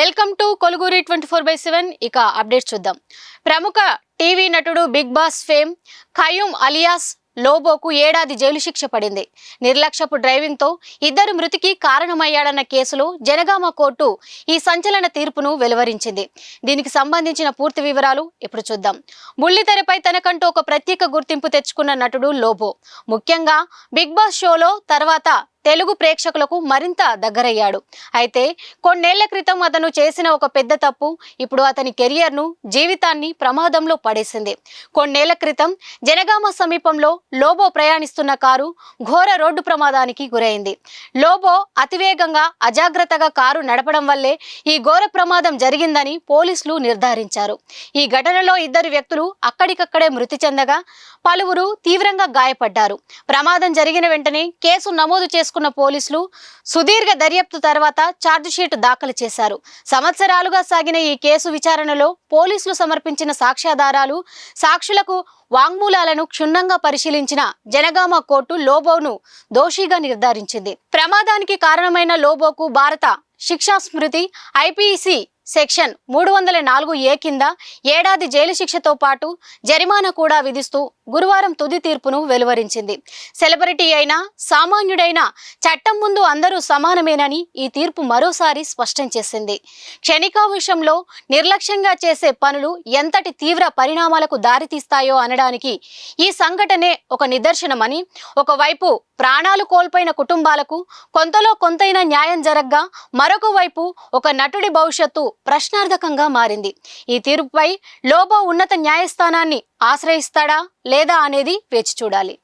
Welcome to Koluguri twenty four by seven. ఇక update చూద్దాం. ప్రముఖ టీవీ నటుడు Bigg Boss fame Qayyum alias లోబోకు ఏడాది జైలు శిక్ష పడింది. నిర్లక్ష్యపు డ్రైవింగ్తో ఇద్దరు మృతికి కారణమయ్యాడన్న కేసులో జనగామ కోర్టు ఈ సంచలన తీర్పును వెలువరించింది. దీనికి సంబంధించిన పూర్తి వివరాలు ఇప్పుడు చూద్దాం. బుల్లితెరపై తనకంటూ ఒక ప్రత్యేక గుర్తింపు తెచ్చుకున్న నటుడు లోబో. ముఖ్యంగా బిగ్ బాస్ షోలో తర్వాత తెలుగు ప్రేక్షకులకు మరింత దగ్గరయ్యాడు. అయితే కొన్నేళ్ళ క్రితం అతను చేసిన ఒక పెద్ద తప్పు ఇప్పుడు అతని కెరియర్ను జీవితాన్ని ప్రమాదంలో పడేసింది. కొన్నేళ్ళ క్రితం జనగామ సమీపంలో లోబో ప్రయాణిస్తున్న కారు ఘోర రోడ్డు ప్రమాదానికి గురైంది. లోబో అతివేగంగా అజాగ్రత్తగా కారు నడపడం వల్లే ఈ ఘోర ప్రమాదం జరిగిందని పోలీసులు నిర్ధారించారు. ఈ ఘటనలో ఇద్దరు వ్యక్తులు అక్కడికక్కడే మృతి చెందగా పలువురు తీవ్రంగా గాయపడ్డారు. ప్రమాదం జరిగిన వెంటనే కేసు నమోదు చేసుకున్న పోలీసులు సుదీర్ఘ దర్యాప్తు తర్వాత ఛార్జిషీట్ దాఖలు చేశారు. సంవత్సరాలుగా సాగిన ఈ కేసు విచారణలో పోలీసులు సమర్పించిన సాక్ష్యాధారాలు సాక్షులకు వాంగ్మూలాలను క్షుణ్ణంగా పరిశీలించిన జనగామ కోర్టు లోబోను దోషిగా నిర్ధారించింది. ప్రమాదానికి కారణమైన లోబోకు భారత శిక్షా స్మృతి ఐపీసీ సెక్షన్ మూడు వందల నాలుగు ఏ కింద ఏడాది జైలు శిక్షతో పాటు జరిమానా కూడా విధిస్తూ గురువారం తుది తీర్పును వెలువరించింది. సెలబ్రిటీ అయినా సామాన్యుడైన చట్టం ముందు అందరూ సమానమేనని ఈ తీర్పు మరోసారి స్పష్టం చేసింది. క్షణికావేశంలో నిర్లక్ష్యంగా చేసే పనులు ఎంతటి తీవ్ర పరిణామాలకు దారితీస్తాయో అనడానికి ఈ సంఘటనే ఒక నిదర్శనమని ఒకవైపు ప్రాణాలు కోల్పోయిన కుటుంబాలకు కొంతలో కొంతైనా న్యాయం జరగ్గా మరొక వైపు ఒక నటుడి భవిష్యత్తు ప్రశ్నార్థకంగా మారింది. ఈ తీర్పుపై లోబో ఉన్నత న్యాయస్థానాన్ని ఆశ్రయిస్తాడా లేదా అనేది వేచి చూడాలి.